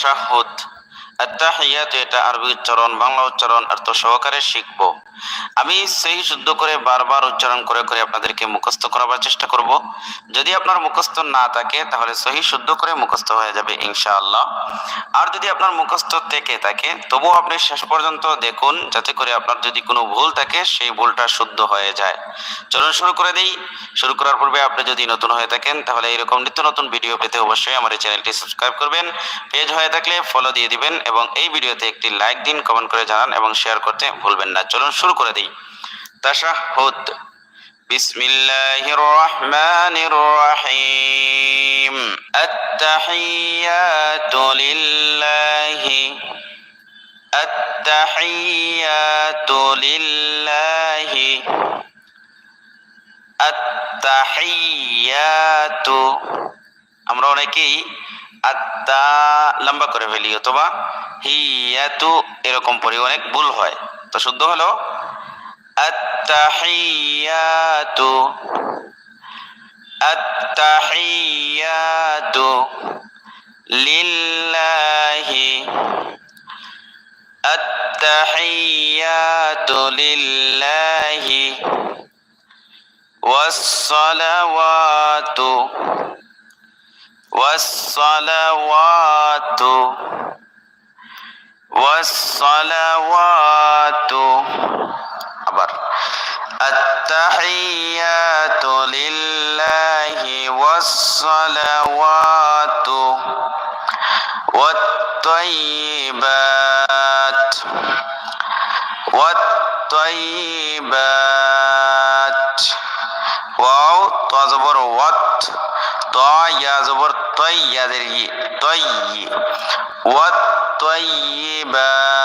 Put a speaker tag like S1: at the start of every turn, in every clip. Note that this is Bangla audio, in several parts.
S1: শাহুদ আত্তাহিয়াত এটা আরবি উচ্চারণ, বাংলা উচ্চারণ অর্থ সহকারে শিখব। আমি সেই শুদ্ধ করে বারবার উচ্চারণ করে করে আপনাদেরকে মুখস্থ করাবার চেষ্টা করব। যদি আপনার মুখস্থ না থাকে, তাহলে সহি শুদ্ধ করে মুখস্থ হয়ে যাবে, ইনশাআল্লাহ। আর যদি আপনার মুখস্থ থেকে থাকে, তবুও আপনি শেষ পর্যন্ত দেখুন, যাতে করে আপনার যদি কোনো ভুল থাকে, সেই ভুলটা শুদ্ধ হয়ে যায়। চলুন শুরু করে দিই। শুরু করার পূর্বে আপনি যদি নতুন হয়ে থাকেন, তাহলে এরকম নিত্য নতুন ভিডিও পেতে অবশ্যই আমার এই চ্যানেলটি সাবস্ক্রাইব করবেন। পেজ হয়ে থাকলে ফলো দিয়ে দিবেন এবং এই ভিডিওতে একটি লাইক দিন কমেন্ট করে জানান এবং শেয়ার করতে ভুলবেন না। চলুন শুরু করে দিই। তাশাহুদ। আমরা অনেকেই আত্মা লম্বা করে ফেলি অথবা হিয়াতু এরকম পড়ি অনেক ভুল হয় তো শুদ্ধ হলো আত্তাহিয়াতু আত্তাহিয়াতু লিল্লাহি আত্তাহিয়াতু লিল্লাহি والصلوات والصلوات والصلوات আবার التحيات لله والصلوات والطيبات والطيبات ওয়াও ত জবর ওয়াত ত ইয়া জবর তই ইয়াদের ই তই ওয়াত তয়িবাত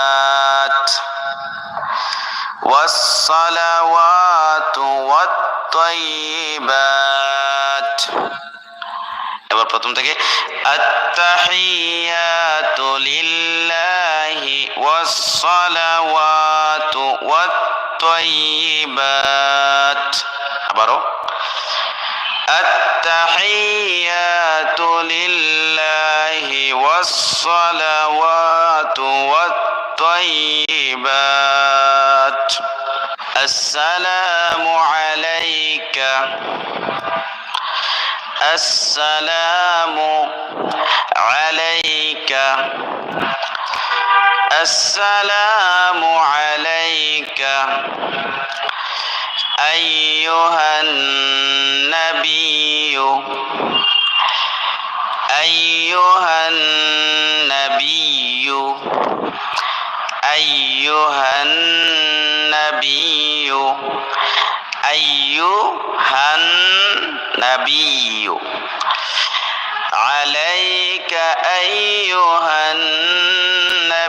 S1: والصلوات والطيبات এবার প্রথম থেকে التحيات لله والصلوات والطيبات আবারও التحيات لله والصلوات والطيبات. السلام عليك. السلام عليك. السلام عليك. أيها النبي أيها النبي أيها النبي أيها النبي. عليك أيها النبي.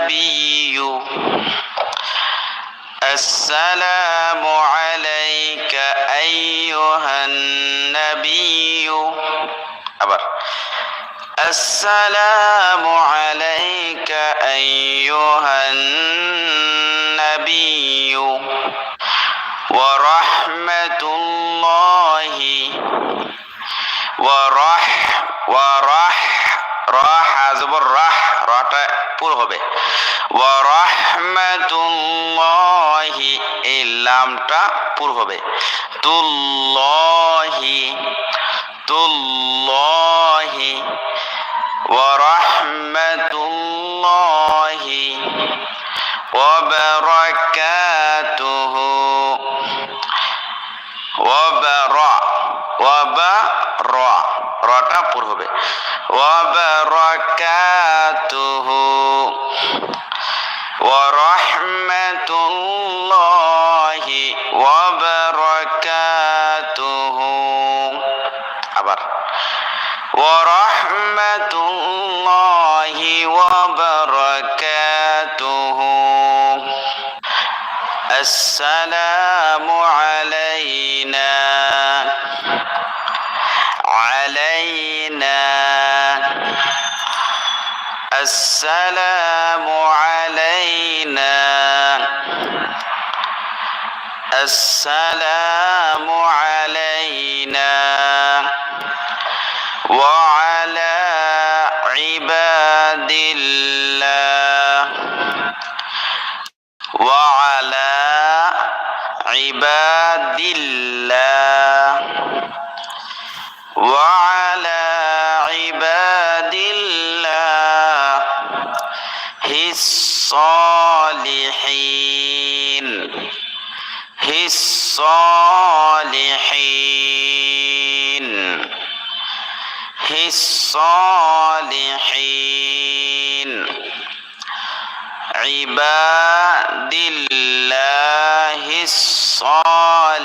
S1: السلام عليك أيها النبي أبر السلام عليك أيها النبي ورحمة الله ورح ورح راح زبر راح راح পুরো به. ورح. লামটা পুরো হবে তুল্লাহি তুল্লাহি ওয়ারহমাতুল্লাহি وبركاته وبرا وبرا রাটা পুর হবে وبركاته ورحمة الله ورحمة الله وبركاته. السلام علينا. علينا. السلام علينا. السلام علينا.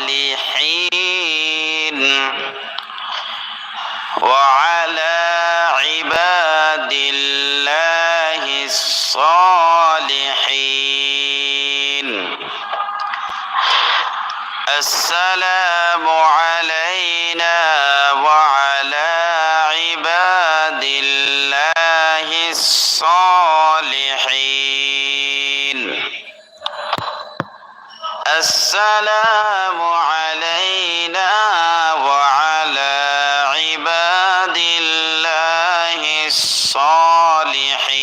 S1: الصالحين وعلى عباد الله الصالحين. السلام علينا وعلى عباد الله الصالحين. السلام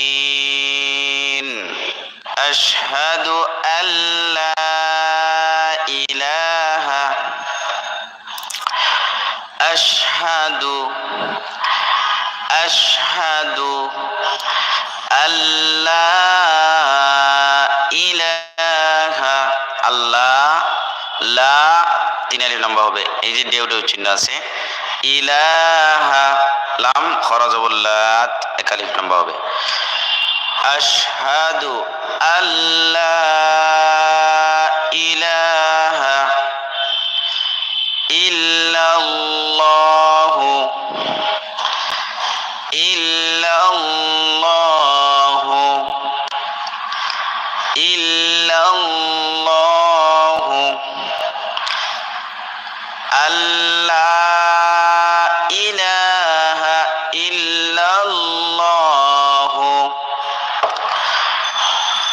S1: الصالحين أشهد أن لا إله أشهد أشهد أن لا إله আল্লাহ লা তিন আলিফ লম্বা হবে এই যে দেউ দেউ চিহ্ন আছে ইলাহা লাম খরাজবুল্লাত একালিফ নাম্বার হবে। আশহাদু আল্লাহ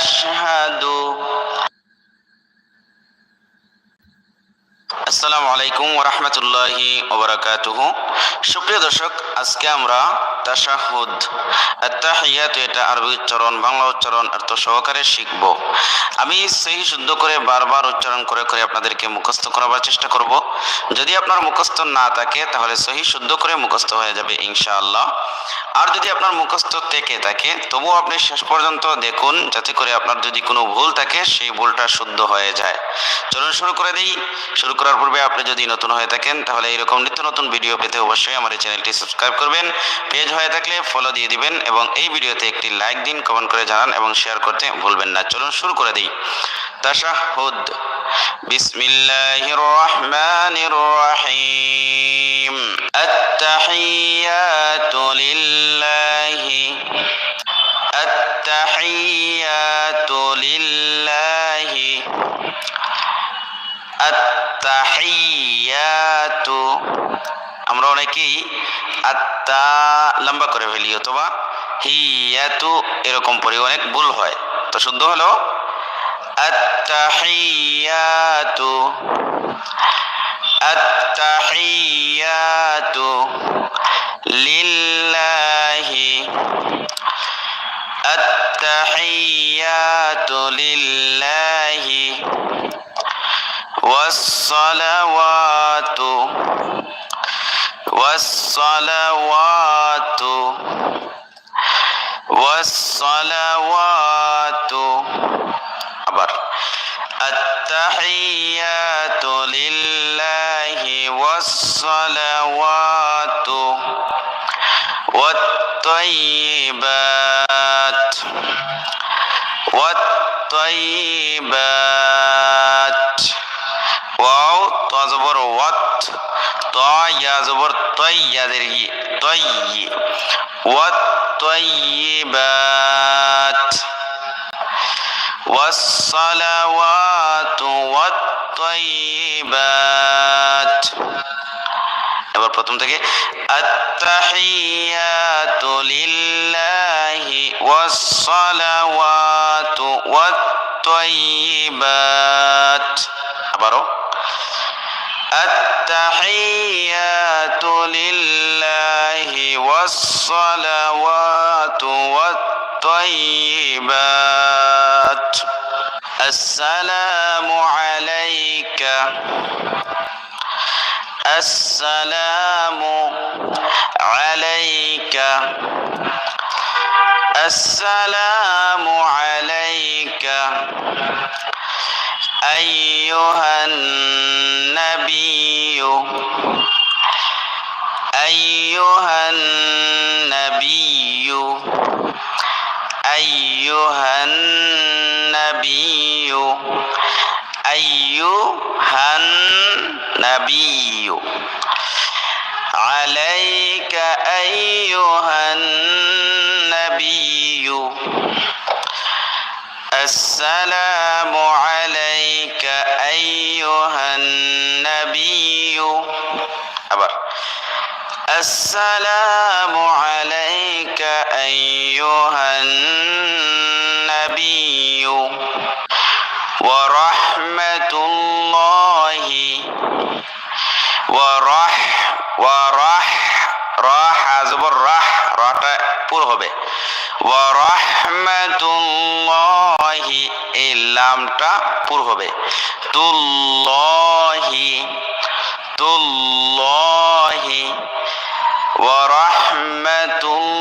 S1: واشهد আসসালামু আলাইকুম ওরহমতুল্লাহি ওবরাকাতুহ। সুপ্রিয় দর্শক, আজকে আমরা তাশাহুদ, আত্তাহিয়াত, এটা আরবি উচ্চারণ, বাংলা উচ্চারণ অর্থ সহকারে শিখব। আমি সেই শুদ্ধ করে বারবার উচ্চারণ করে করে আপনাদেরকে মুখস্থ করাবার চেষ্টা করব। যদি আপনার মুখস্থ না থাকে, তাহলে সহি শুদ্ধ করে মুখস্থ হয়ে যাবে, ইনশাআল্লাহ। আর যদি আপনার মুখস্থ থেকে থাকে, তবুও আপনি শেষ পর্যন্ত দেখুন, যাতে করে আপনার যদি কোনো ভুল থাকে, সেই ভুলটা শুদ্ধ হয়ে যায়। চলুন শুরু করে দিই। শুরু করার পূর্বে আপনি যদি নতুন হয়ে থাকেন, তাহলে এরকম নিত্য নতুন ভিডিও পেতে অবশ্যই আমার এই চ্যানেলটি সাবস্ক্রাইব করবেন। পেজ হয়ে থাকলে ফলো দিয়ে দিবেন এবং এই ভিডিওতে একটি লাইক দিন কমেন্ট করে জানান এবং শেয়ার করতে ভুলবেন না। চলুন শুরু করে দিই। তাশাহুদ। বিসমিল্লাহির রহমানির রহিম আত-তাহিয়াতু লিল্লাহি আত-তাহিয়াতু আত্মাহিয়াতু আমরা অনেকেই আত্তা লম্বা করে ফেলি অথবা হিয়াতু এরকম পড়ি, অনেক ভুল হয়। তো শুদ্ধ হলো আত্মাহিয়াতু আত্মাহিয়াতু লিল্লাহি। আত্মাহিয়াতু লিল্লাহি। والصلوات والصلوات والصلوات عبر التحيات لله والصلوات والطيب واو তো জবর ওয়াত ত ইয়া জবর তই ইয়াদের ই তই والطيبات والصلوات والطيبات এবার প্রথম থেকে আত্তাহিয়াতু লিল্লাহি والصلوات والطيبات আবারও التحيات لله والصلوات والطيبات. السلام عليك. السلام عليك. السلام عليك. أيها النبي أيها النبي أيها النبي أيها النبي. عليك أيها النبي. السلام عليك أيها النبي أبر السلام عليك أيها النبي ورحمة الله ورح ورح রাহ জবর রাহ রাটা পুর হবে ওয়ারহমাতুল্লাহি এই লামটা পুর হবে। তুল্লহি তুল্লহি ওয়া ওয়ারহমাতুল্লাহি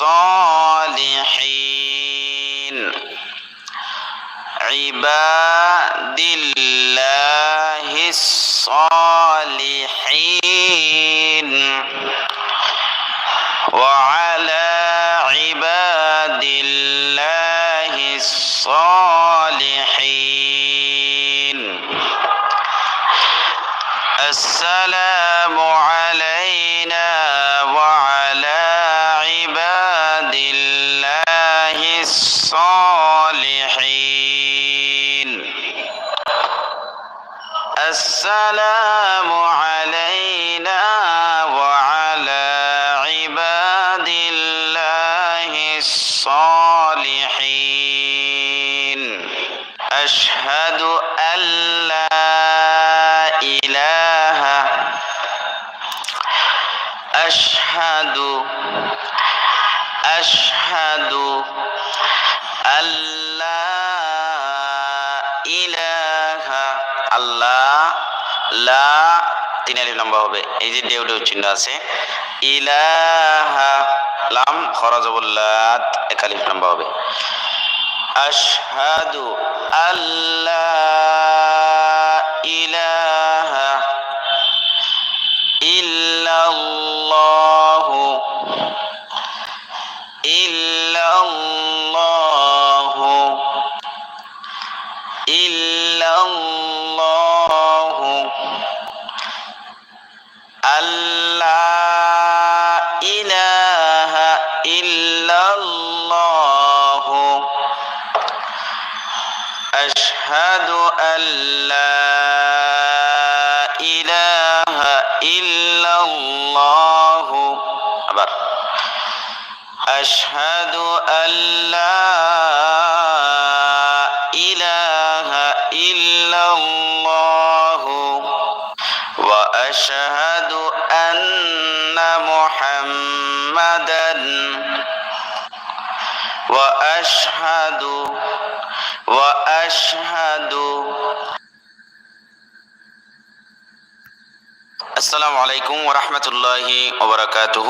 S1: الصالحين. عباد الله الصالحين. وعلى عباد الله الصالحين. السلام عليكم আল্লাহ, লা, তিন আলিফ লম্বা হবে। এই যে ডেউ ডেউ চিহ্ন আছে। ইলাহা, লাম খরাজবুল্লাত এক আলিফ লম্বা হবে। আশহাদু আল্লাহ ইলাহা أشهد أن لا إله إلا الله وأشهد أن محمدا وأشهد وأشهد আসসালামু আলাইকুম ওরহমতুল্লাহি ওবরাকাতুহ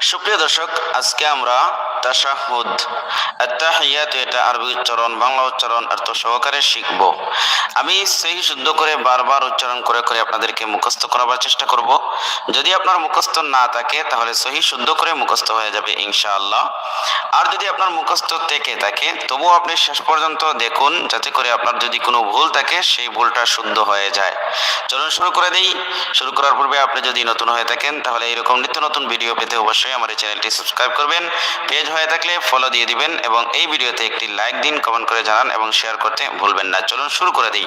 S1: সুপ্রিয় দর্শক আজকে আমরা তাশাহুদ। আত্তাহিয়াত, এটা আরবি উচ্চারণ, বাংলা উচ্চারণ অর্থ সহকারে শিখব। আমি সেই শুদ্ধ করে বারবার উচ্চারণ করে করে আপনাদেরকে মুখস্থ করাবার চেষ্টা করব। যদি আপনার মুখস্থ না থাকে, তাহলে সহি শুদ্ধ করে মুখস্থ হয়ে যাবে, ইনশাআল্লাহ। আর যদি আপনার মুখস্থ থেকে থাকে, তবুও আপনি শেষ পর্যন্ত দেখুন, যাতে করে আপনার যদি কোনো ভুল থাকে, সেই ভুলটা শুদ্ধ হয়ে যায়। চলুন শুরু করে দিই। শুরু করার পূর্বে আপনি যদি নতুন হয়ে থাকেন, তাহলে এরকম নিত্য নতুন ভিডিও পেতে অবশ্যই আমার এই চ্যানেলটি সাবস্ক্রাইব করবেন। পেজ হয়ে থাকলে ফলো দিয়ে দিবেন এবং এই ভিডিওতে একটি লাইক দিন কমেন্ট করে জানান এবং শেয়ার করতে ভুলবেন না। চলুন শুরু করে দিই।